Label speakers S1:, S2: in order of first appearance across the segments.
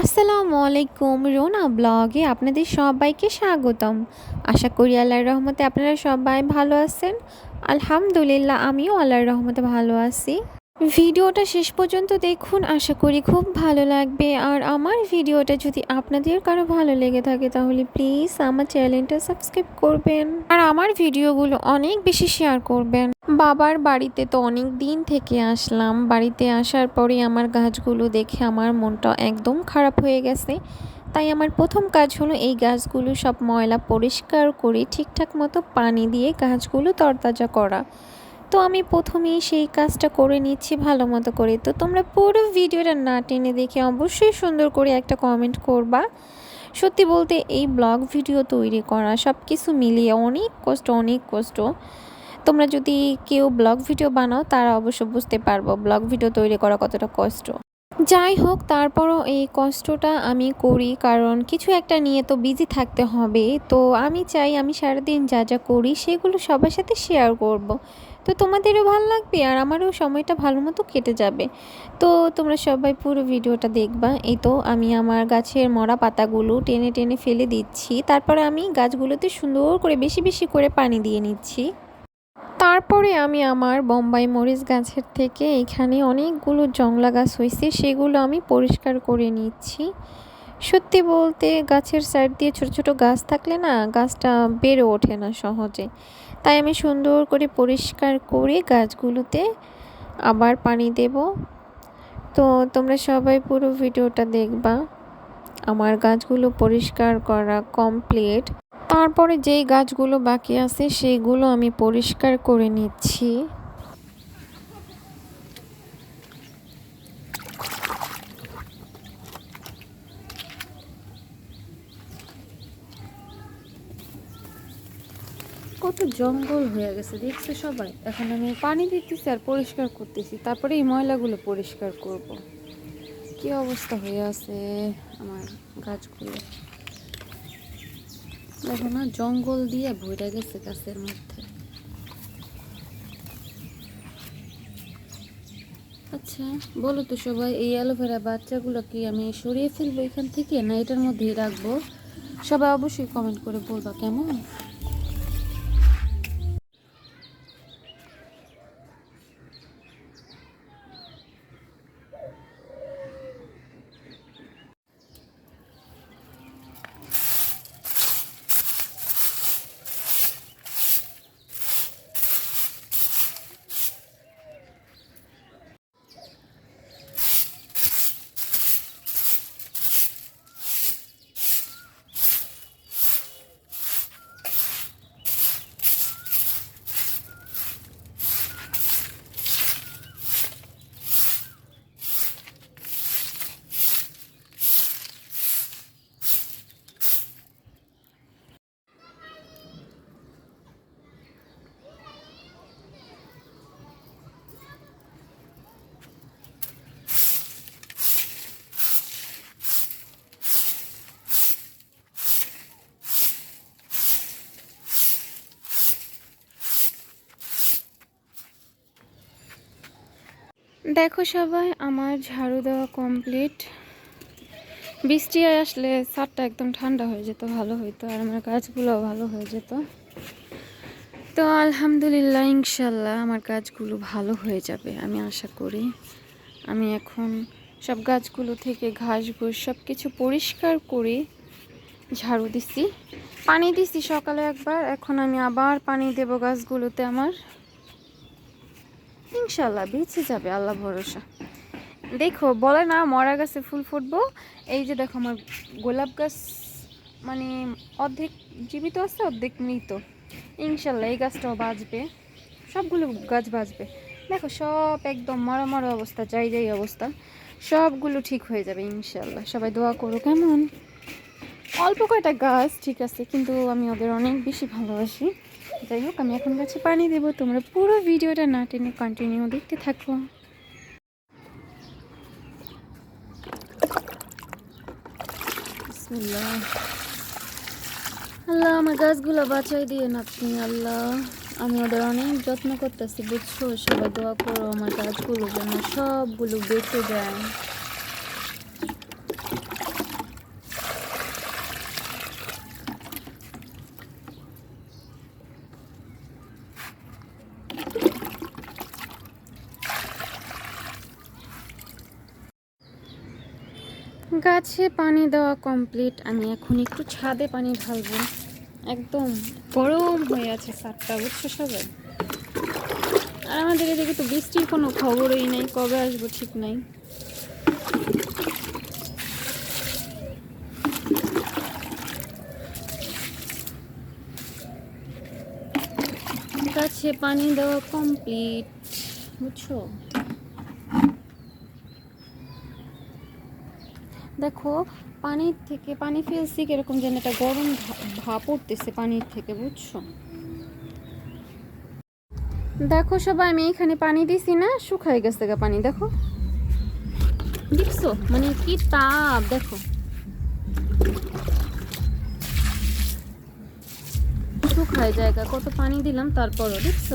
S1: আসসালামু আলাইকুম রোনা ব্লগে আপনাদের সবাইকে স্বাগতম। আশা করি আল্লাহর রহমতে আপনারা সবাই ভালো আছেন। আলহামদুলিল্লাহ, আমিও আল্লাহর রহমতে ভালো আছি। ভিডিওটা শেষ পর্যন্ত দেখুন, আশা করি খুব ভালো লাগবে। আর আমার ভিডিওটা যদি আপনাদের কারও ভালো লেগে থাকে, তাহলে প্লিজ আমার চ্যানেলটা সাবস্ক্রাইব করবেন। আর আমার ভিডিওগুলো অনেক বেশি শেয়ার করবেন। বাবার বাড়িতে তো অনেক দিন থেকে আসলাম। বাড়িতে আসার পরে আমার গাছগুলো দেখে আমার মনটা একদম খারাপ হয়ে গেছে। তাই আমার প্রথম কাজ হলো এই গাছগুলো সব ময়লা পরিষ্কার করে ঠিকঠাক মতো পানি দিয়ে গাছগুলো তরতাজা করা। তো আমি প্রথমেই সেই কাজটা করে নিচ্ছি ভালো মতো করে। তো তোমরা পুরো ভিডিওটা না টেনে দেখে অবশ্যই সুন্দর করে একটা কমেন্ট করবা। সত্যি বলতে এই ব্লগ ভিডিও তৈরি করা সব কিছু মিলিয়ে অনেক কষ্ট অনেক কষ্ট। তোমরা যদি কেউ ব্লগ ভিডিও বানাও, তারা অবশ্য বুঝতে পারব ব্লগ ভিডিও তৈরি করা কতটা কষ্ট। যাই হোক, তারপরও এই কষ্টটা আমি করি, কারণ কিছু একটা নিয়ে তো বিজি থাকতে হবে। তো আমি চাই আমি সারাদিন যা যা করি, সেগুলো সবার সাথে শেয়ার করব। তো তোমাদেরও ভালো লাগবে আর আমারও সময়টা ভালো মতো কেটে যাবে। তো তোমরা সবাই পুরো ভিডিওটা দেখবা। এই তো আমি আমার গাছের মরা পাতাগুলো টেনে টেনে ফেলে দিচ্ছি। তারপরে আমি গাছগুলোতে সুন্দর করে বেশি বেশি করে পানি দিয়ে নিচ্ছি। তারপরে আমি আমার বোম্বাই মরিচ গাছের থেকে এখানে অনেকগুলো জংলা গাছ হয়েছে, সেগুলো আমি পরিষ্কার করে নিচ্ছি। সত্যি বলতে গাছের সাইড দিয়ে ছোট ছোট গাছ থাকলে না গাছটা বেড়ে ওঠে না সহজে। তাই আমি সুন্দর করে পরিষ্কার করে গাছগুলোতে আবার পানি দেব। তো তোমরা সবাই পুরো ভিডিওটা দেখবা। আমার গাছগুলো পরিষ্কার করা কমপ্লিট তারপরে যেই গাছগুলো বাকি আছে সেইগুলো আমি পরিষ্কার করে নিচ্ছি। কত জঙ্গল হয়ে গেছে, দেখছে সবাই। এখন আমি পানি দিতেছি আর পরিষ্কার করতেছি। তারপরে এই ময়লাগুলো পরিষ্কার করব। কি অবস্থা হয়ে আছে আমার গাছগুলো? দেখো না, জঙ্গল দিয়ে ভরে গেছে গাছের মধ্যে। আচ্ছা বলো তো সবাই, এই অ্যালোভেরা বাচ্চাগুলো কি আমি সরিয়ে ফেলব এখান থেকে, না এটার মধ্যেই রাখব? সবাই অবশ্যই কমেন্ট করে বলবা কেমন? দেখো সবাই, আমার ঝাড়ু দেওয়া কমপ্লিট বৃষ্টি আসলে সারটা একদম ঠান্ডা হয়ে যেত, ভালো হইতো, আর আমার গাছগুলো ভালো হয়ে যেত। তো আলহামদুলিল্লাহ ইনশাল্লাহ আমার গাছগুলো ভালো হয়ে যাবে, আমি আশা করি। আমি এখন সব গাছগুলো থেকে ঘাস ঘুষ সব কিছু পরিষ্কার করে ঝাড়ু দিছি। পানি দিছি সকালে একবার, এখন আমি আবার পানি দেব গাছগুলোতে আমার। ইনশাল্লাহ বেঁচে যাবে, আল্লাহ ভরসা। দেখো, বলে না, মরা গাছে ফুল ফুটবো। এই যে দেখো, আমার গোলাপ গাছ মানে অর্ধেক জীবিত আছে, অর্ধেক মৃত। ইনশাল্লাহ এই গাছটাও বাঁচবে। সবগুলো গাছ বাঁচবে। দেখো, সব একদম মরা মরা অবস্থা, যাই যাই অবস্থা। সবগুলো ঠিক হয়ে যাবে ইনশাল্লাহ সবাই দোয়া করো, কেমন? অল্প কয়টা গাছ ঠিক আছে, কিন্তু আমি ওদের অনেক বেশি ভালোবাসি। যাই হোক, আমি এখন গাছে পানি দেবো। তোমরা পুরো ভিডিওটা না টেনে কন্টিনিউ দেখতে থাকো। আল্লাহ, আমার গাছগুলো বাঁচাই দিয়ে নাতনি আল্লাহ। আমি ওদের অনেক যত্ন করতেছি, বুঝছ? সবাই দোয়া করো আমার গাছগুলো যেন সবগুলো বেঁচে যায়।
S2: গাছে পানি দেওয়া কমপ্লিট আমি এখন একটু ছাদে পানি ঢালবো। একদম গরম হয়ে আছে সারটা বুঝছ সবাই? আর আমাদের এদিকে তো বৃষ্টির কোনো খবরই নেই, কবে আসব ঠিক নাই। গাছে পানি দেওয়া কমপ্লিট বুঝছ? দেখো, পানির থেকে, পানি ফেলছি কীরকম যেন একটা গরম ভাপ উঠতেছে পানির থেকে, বুঝছ? দেখো সবাই, আমি এখানে পানি দিছি না শুকাই গেছে গা পানি, দেখো। দেখছ? মানে কি তাপ, দেখো। শুকায় জায়গা কত পানি দিলাম তারপরও, দেখছ?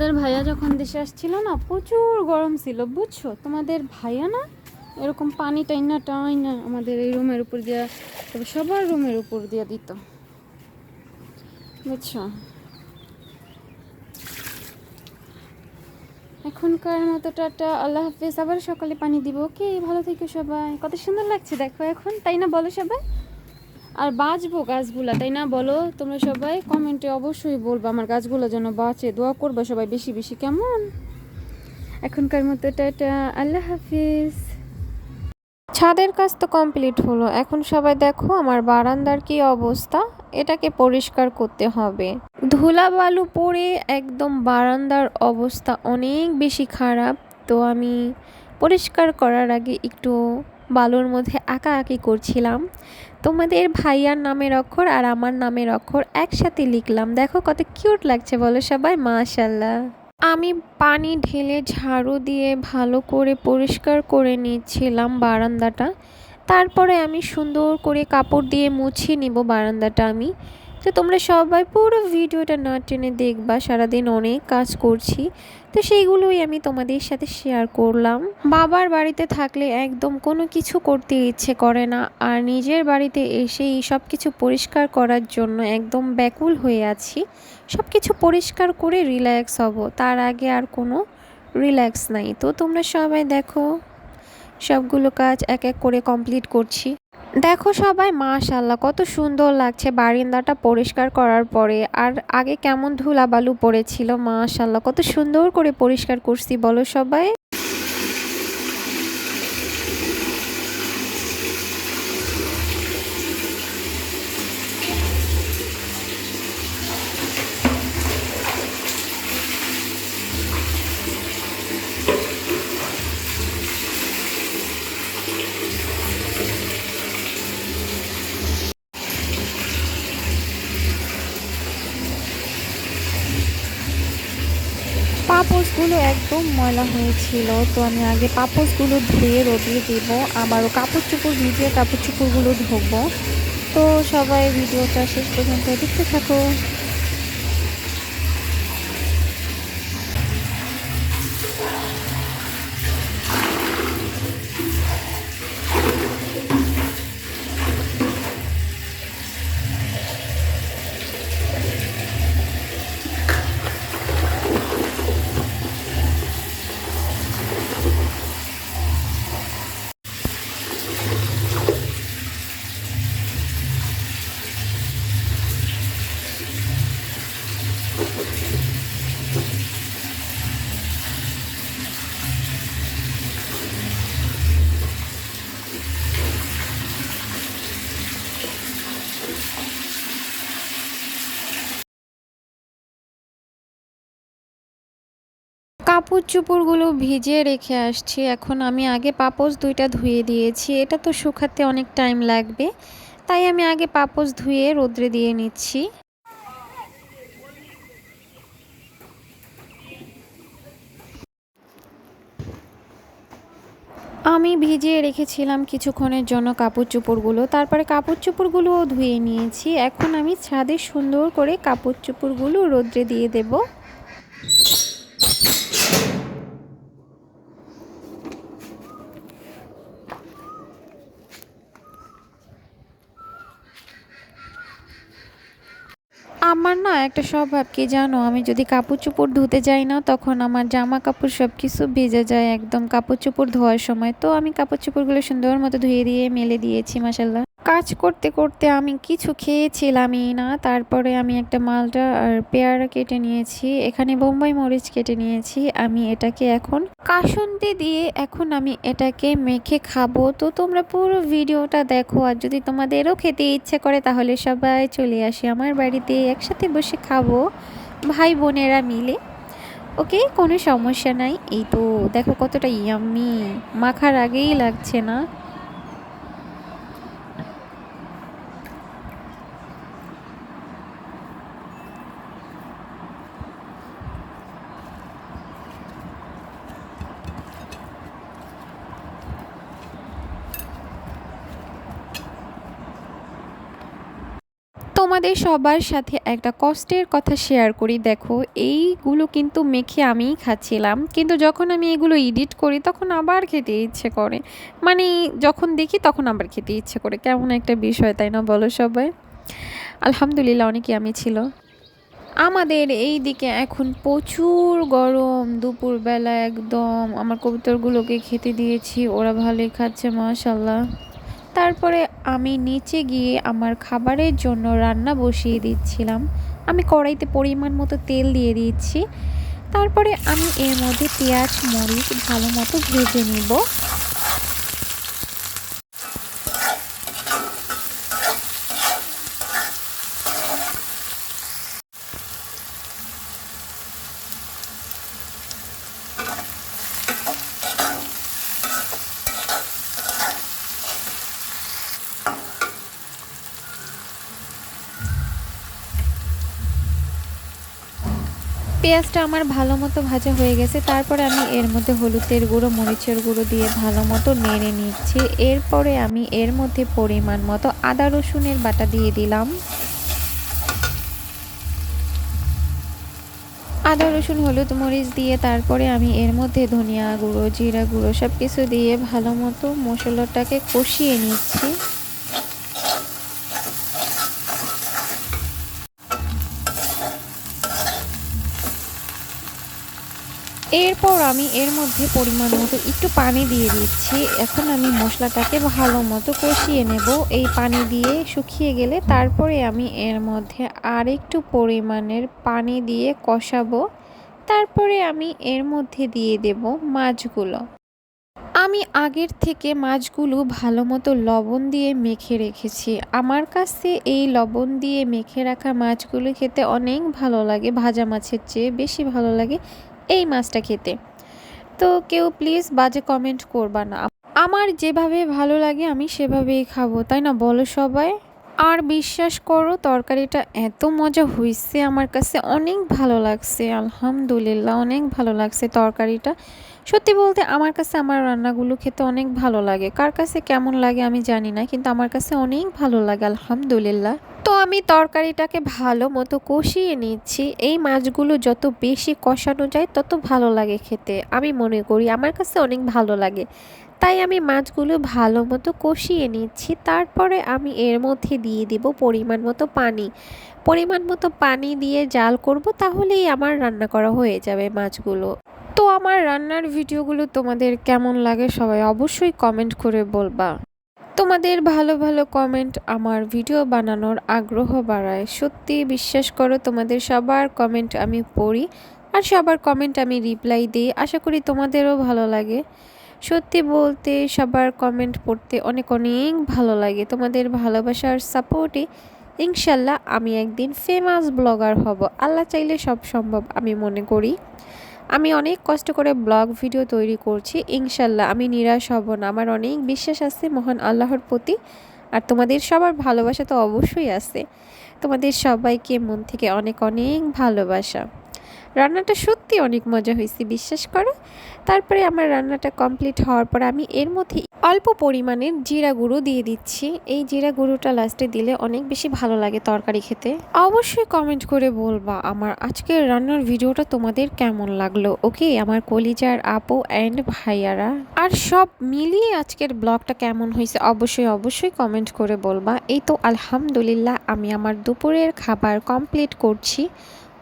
S2: তোমাদের ভাইয়া যখন দেশে আসছিল না, প্রচুর গরম ছিল, বুঝছ? তোমাদের ভাইয়া না এরকম পানি টাইনা টাইনা আমাদের এই রুমের উপর দিয়া, তবে সবার রুমের উপর দিয়া দিত, বুঝছ? এখনকার মতো টাটা, আল্লাহ হাফিজ, আবার সকালে পানি দিব। ওকে, ভালো থেকো সবাই। কত সুন্দর লাগছে, দেখো এখন, তাই না বলো সবাই? আর বাঁচবো গাছগুলা, তাই না বলো? তোমরা সবাই কমেন্টে অবশ্যই বলব আমার গাছগুলো যেন বাঁচে। দোয়া করবে সবাই বেশি বেশি, কেমন? এখনকার মতো টাটা, আল্লাহ হাফিজ।
S1: ছাদের কাজ তো কমপ্লিট হলো, এখন সবাই দেখো আমার বারান্দার কি অবস্থা, এটাকে পরিষ্কার করতে হবে। ধুলা বালু পড়ে একদম বারান্দার অবস্থা অনেক বেশি খারাপ, তো আমি পরিষ্কার করার আগে একটু বালুর মধ্যে আঁকা আঁকি করছিলাম। তোমাদের ভাইয়ার নামের অক্ষর আর আমার নামের অক্ষর একসাথে লিখলাম। দেখো কত কিউট লাগছে বলো সবাই মাশাল্লাহ আমি পানি ঢেলে ঝাড়ু দিয়ে ভালো করে পরিষ্কার করে নিচ্ছিলাম বারান্দাটা। তারপরে আমি সুন্দর করে কাপড় দিয়ে মুছিয়ে নিব বারান্দাটা আমি। তো তোমরা সবাই পুরো ভিডিওটা না টেনে দেখবা, সারাদিন অনেক কাজ করছি। তো সেইগুলোই আমি তোমাদের সাথে শেয়ার করলাম। বাবার বাড়িতে থাকলে একদম কোনো কিছু করতে ইচ্ছে করে না। আর নিজের বাড়িতে এসেই সব কিছু পরিষ্কার করার জন্য একদম ব্যাকুল হয়ে আছি। সব কিছু পরিষ্কার করে রিল্যাক্স হব। তার আগে আর কোনো রিল্যাক্স নাই। তো তোমরা সবাই দেখো, সবগুলো কাজ এক এক করে কমপ্লিট করছি। দেখো সবাই মাশাল্লাহ কত সুন্দর লাগছে বারিন্দাটা পরিষ্কার করার পরে। আর আগে কেমন ধুলাবালু পড়েছিল মাশাল্লাহ কত সুন্দর করে পরিষ্কার করছি, বলো সবাই। পাপোশগুলো একদম ময়লা হয়েছিল। তো আমি আগে পাপোশগুলো ধুয়ে রোদে দেব, আবারও কাপড় চোপড় ভিজিয়ে কাপড় চুপড়গুলো ধোবো। তো সবাই ভিডিওটা শেষ পর্যন্ত দেখতে থাকো। কাপড় চোপড়গুলো ভিজিয়ে রেখে আসছি। এখন আমি আগে পাপোস দুইটা ধুয়ে দিয়েছি। এটা তো শুকাতে অনেক টাইম লাগবে। তাই আমি আগে পাপোস ধুয়ে রোদ্রে দিয়ে নিচ্ছি। আমি ভিজিয়ে রেখেছিলাম কিছুক্ষণের জন্য কাপড় চোপড়গুলো তারপরে কাপড় চোপড়গুলোও ধুয়ে নিয়েছি। এখন আমি ছাদে সুন্দর করে কাপড় চোপড়গুলো রোদ্রে দিয়ে দেবো। আমার না একটা স্বভাব, কি জানো? আমি যদি কাপড় চোপড় ধুতে যাই না, তখন আমার জামা কাপড় সব কিছু ভিজে যায়। একদম কাপড় চোপড় ধোয়ার সময়। তো আমি কাপড় চোপড়গুলো সুন্দর মতো ধুয়ে দিয়ে, মেলে দিয়েছি মাসাল্লাহ কাজ করতে করতে আমি কিছু খেয়েছিলামই না। তারপরে আমি একটা মালটা আর পেয়ারা কেটে নিয়েছি, এখানে বোম্বাই মরিচ কেটে নিয়েছি, আমি এটাকে এখন কাসন্দি দিয়ে এখন আমি এটাকে মেখে খাব। তো তোমরা পুরো ভিডিওটা দেখো, আর যদি তোমাদেরও খেতে ইচ্ছে করে তাহলে সবাই চলে আসে আমার বাড়িতে, একসাথে বসে খাব, ভাই বোনেরা মিলে। ওকে, কোনো সমস্যা নাই। এই তো দেখো কতটা ইয়াম্মি মাখার আগেই লাগছে না। তোমাদের সবার সাথে একটা কষ্টের কথা শেয়ার করি। দেখো, এইগুলো কিন্তু মেখে আমিই খাচ্ছিলাম। কিন্তু যখন আমি এগুলো এডিট করি, তখন আবার খেতে ইচ্ছে করে। মানে যখন দেখি, তখন আবার খেতে ইচ্ছে করে। কেমন একটা বিষয়, তাই না বলো সবাই? আলহামদুলিল্লাহ, অনেকই আমি ছিল। আমাদের এই দিকে এখন প্রচুর গরম। দুপুরবেলা একদম আমার কবুতরগুলোকে খেতে দিয়েছি। ওরা ভালোই খাচ্ছে মাশাল্লাহ তারপরে আমি নিচে গিয়ে আমার খাবারের জন্য রান্না বসিয়ে দিচ্ছিলাম। আমি কড়াইতে পরিমাণ মতো তেল দিয়ে দিচ্ছি। তারপরে আমি এর মধ্যে পেঁয়াজ, মরিচ ভালো মতো ভেজে নিব। পেঁয়াজটা আমার ভালো মতো ভাজা হয়ে গেছে। তারপরে আমি এর মধ্যে হলুদের গুঁড়ো, মরিচের গুঁড়ো দিয়ে ভালো মতো নেড়ে নিচ্ছি। এরপরে আমি এর মধ্যে পরিমাণ মতো আদা, রসুনের বাটা দিয়ে দিলাম। আদা, রসুন, হলুদ, মরিচ দিয়ে তারপরে আমি এর মধ্যে ধনিয়া গুঁড়ো, জিরা গুঁড়ো সব কিছু দিয়ে ভালো মতো মশলাটাকে কষিয়ে নিচ্ছি। এরপর আমি এর মধ্যে পরিমাণ মতো একটু পানি দিয়ে দিচ্ছি। এখন আমি মশলাটাকে ভালো মতো কষিয়ে নেব। এই পানি দিয়ে শুকিয়ে গেলে তারপরে আমি এর মধ্যে আর একটু পরিমাণের পানি দিয়ে কষাবো। তারপরে আমি এর মধ্যে দিয়ে দেব মাছগুলো। আমি আগের থেকে মাছগুলো ভালো মতো লবণ দিয়ে মেখে রেখেছি। আমার কাছে এই লবণ দিয়ে মেখে রাখা মাছগুলো খেতে অনেক ভালো লাগে। ভাজা মাছের চেয়ে বেশি ভালো লাগে। এই মাছটা খেতে। তো কেউ প্লিজ বাজে কমেন্ট করবা না। আমার যেভাবে ভালো লাগে আমি সেভাবেই খাব, তাই না বলো সবাই? আর বিশ্বাস করো, তরকারিটা এত মজা হয়েছে আমার কাছে, অনেক ভালো লাগছে, আলহামদুলিল্লাহ, অনেক ভালো লাগছে তরকারিটা। সত্যি বলতে আমার কাছে আমার রান্নাগুলো খেতে অনেক ভালো লাগে। কার কাছে কেমন লাগে আমি জানি না, কিন্তু আমার কাছে অনেক ভালো লাগে, আলহামদুলিল্লাহ। তো আমি তরকারিটাকে ভালো মতো কষিয়ে নিচ্ছি। এই মাছগুলো যত বেশি কষানো যায়, তত ভালো লাগে খেতে। আমি মনে করি আমার কাছে অনেক ভালো লাগে। তাই আমি মাছগুলো ভালো মতো কষিয়ে নিচ্ছি। তারপরে আমি এর মধ্যে দিয়ে দিব পরিমাণ মতো পানি। পরিমাণ মতো পানি দিয়ে জাল করব, তাহলেই আমার রান্না করা হয়ে যাবে মাছগুলো। তো আমার রান্নার ভিডিওগুলো তোমাদের কেমন লাগে সবাই অবশ্যই কমেন্ট করে বলবা। তোমাদের ভালো ভালো কমেন্ট আমার ভিডিও বানানোর আগ্রহ বাড়ায়। সত্যি বিশ্বাস করো, তোমাদের সবার কমেন্ট আমি পড়ি আর সবার কমেন্ট আমি রিপ্লাই দিই। আশা করি তোমাদেরও ভালো লাগে। সত্যি বলতে সবার কমেন্ট পড়তে অনেক অনেক ভালো লাগে। তোমাদের ভালোবাসার সাপোর্টে ইনশাল্লাহ আমি একদিন ফেমাস ব্লগার হব। আল্লাহ চাইলে সব সম্ভব আমি মনে করি। আমি অনেক কষ্ট করে ব্লগ ভিডিও তৈরি করছি, ইনশাল্লাহ। আমি নিরাশ হব না। আমার অনেক বিশ্বাস আছে মহান আল্লাহর প্রতি, আর তোমাদের সবার ভালোবাসা তো অবশ্যই আছে। তোমাদের সবাইকে মন থেকে অনেক অনেক ভালোবাসা। রান্নাটা সত্যি অনেক মজা হয়েছে, বিশ্বাস করো। তারপরে আমার রান্নাটা কমপ্লিট হওয়ার পর আমি এর মধ্যে অল্প পরিমাণের জিরা গুঁড়ো দিয়ে দিচ্ছি। এই জিরা গুঁড়োটা লাস্টে দিলে অনেক বেশি ভালো লাগে তরকারি খেতে। অবশ্যই কমেন্ট করে বলবা আমার আজকের রান্নার ভিডিওটা তোমাদের কেমন লাগল? ওকে, আমার কলিজার আপু অ্যান্ড ভাইয়ারা। আর সব মিলিয়ে আজকের ব্লগটা কেমন হয়েছে অবশ্যই অবশ্যই কমেন্ট করে বলবা। এই তো আলহামদুলিল্লাহ, আমি আমার দুপুরের খাবার কমপ্লিট করছি।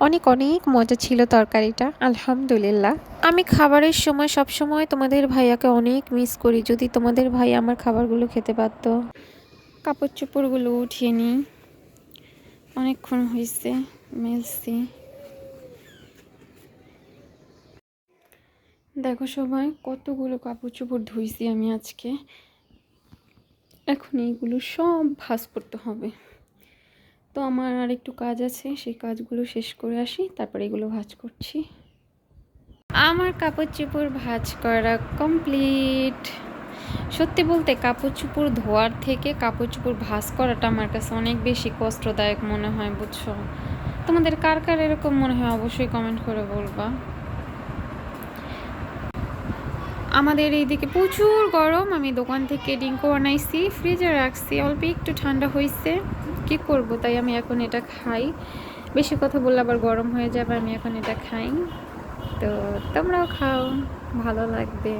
S1: অনেক অনেক মজা ছিল তরকারিটা, আলহামদুলিল্লাহ। আমি খাবারের সময় সব সময় তোমাদের ভাইয়াকে অনেক মিস করি, যদি তোমাদের ভাই আমার খাবারগুলো খেতে পারতো।
S2: কাপড় চোপড়গুলো উঠিয়ে নিই। অনেকক্ষণ হয়েছে মেলছি। দেখো সবাই, কতগুলো কাপড় চোপড় ধুইছি আমি আজকে। এখন এইগুলো সব ভাঁজ করতে হবে। তো আমার আর একটু কাজ আছে, সেই কাজগুলো শেষ করে আসি, তারপরে এগুলো ভাজ করছি। আমার কাপড় চোপড় ভাঁজ করা কমপ্লিট সত্যি বলতে কাপড় চোপড় ধোয়ার থেকে কাপড় চোপড় ভাঁজ করাটা আমার কাছে অনেক বেশি কষ্টদায়ক মনে হয়, বুঝছ? তোমাদের কার কার এরকম মনে হয় অবশ্যই কমেন্ট করে বলবা। আমাদের এইদিকে প্রচুর গরম, আমি দোকান থেকে ডিঙ্কো বানাইছি, ফ্রিজে রাখছি, অল্প একটু ঠান্ডা হয়েছে কি করব? তাই আমি এখন এটা খাই। বেশি কথা বললে আবার গরম হয়ে যাবে, আমি এখন এটা খাই। তো তোমরাও খাও, ভালো লাগবে।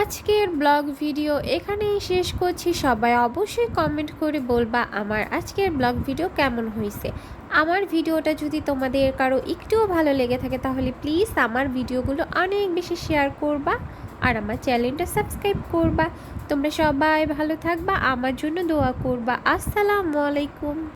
S1: আজকের ব্লগ ভিডিও এখানেই শেষ করছি। সবাই অবশ্যই কমেন্ট করে বলবা আমার আজকের ব্লগ ভিডিও কেমন হয়েছে। আমার ভিডিওটা যদি তোমাদের কারও একটুও ভালো লেগে থাকে, তাহলে প্লিজ আমার ভিডিওগুলো অনেক বেশি শেয়ার করবা আর আমার চ্যানেলটা সাবস্ক্রাইব করবা। তোমরা সবাই ভালো থাকবা আমার জন্য দোয়া করবা। আসসালামু আলাইকুম।